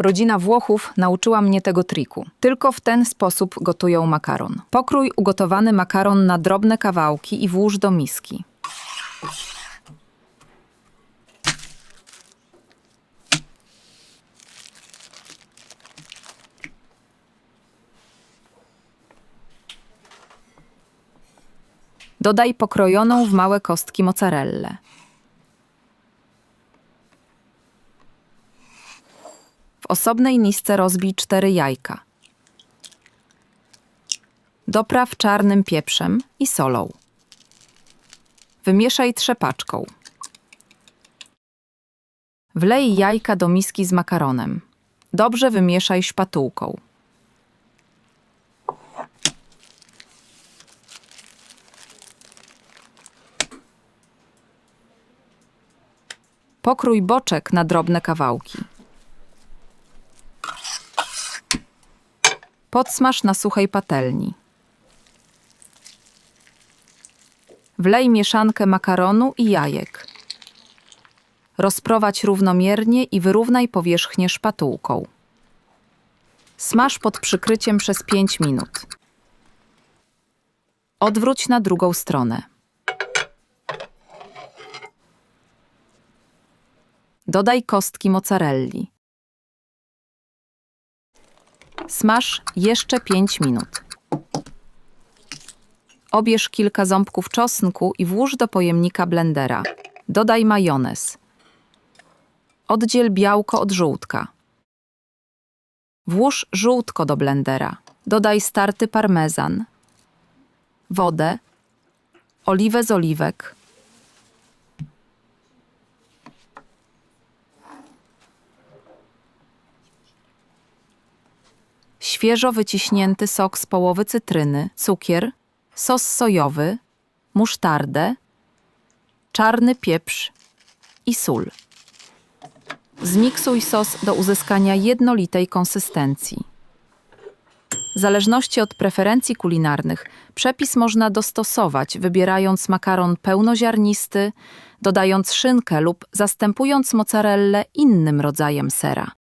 Rodzina Włochów nauczyła mnie tego triku. Tylko w ten sposób gotują makaron. Pokrój ugotowany makaron na drobne kawałki i włóż do miski. Dodaj pokrojoną w małe kostki mozzarellę. Osobnej misce rozbij cztery jajka. Dopraw czarnym pieprzem i solą. Wymieszaj trzepaczką. Wlej jajka do miski z makaronem. Dobrze wymieszaj szpatułką. Pokrój boczek na drobne kawałki. Podsmaż na suchej patelni. Wlej mieszankę makaronu i jajek. Rozprowadź równomiernie i wyrównaj powierzchnię szpatułką. Smaż pod przykryciem przez 5 minut. Odwróć na drugą stronę. Dodaj kostki mozzarelli. Smaż jeszcze 5 minut. Obierz kilka ząbków czosnku i włóż do pojemnika blendera. Dodaj majonez. Oddziel białko od żółtka. Włóż żółtko do blendera. Dodaj starty parmezan, wodę, oliwę z oliwek, świeżo wyciśnięty sok z połowy cytryny, cukier, sos sojowy, musztardę, czarny pieprz i sól. Zmiksuj sos do uzyskania jednolitej konsystencji. W zależności od preferencji kulinarnych, przepis można dostosować, wybierając makaron pełnoziarnisty, dodając szynkę lub zastępując mozzarellę innym rodzajem sera.